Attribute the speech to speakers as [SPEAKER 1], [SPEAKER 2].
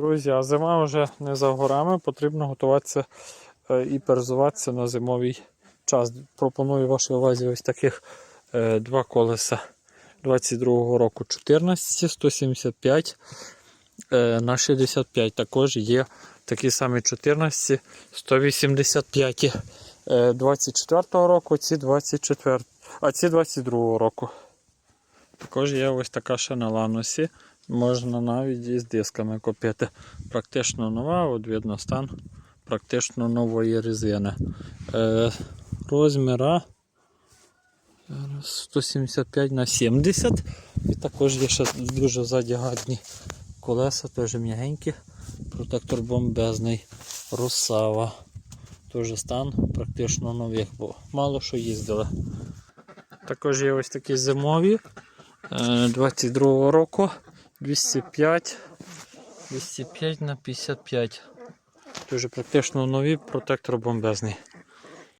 [SPEAKER 1] Друзі, а зима вже не за горами, потрібно готуватися е, і перезуватися на зимовий час. Пропоную вашій увазі ось таких е, два колеса 22-го року 14, 175 е, на 65. Також є такі самі 14, 185 е, 24-го року, ці 24, а ці 22-го року. Також є ось така ще на ланосі. Можна навіть із дисками купити. Практично нова, от видно стан практично нової резини. Е, розміра 175 на 70. І також є ще дуже задягадні колеса, теж м'ягенькі. Протектор бомбезний. Русава. Теж стан практично нових, бо мало що їздили. Також є ось такі зимові. Е, 22-го року 205 205 на 55. Дуже практично нові, протектор бомбезний.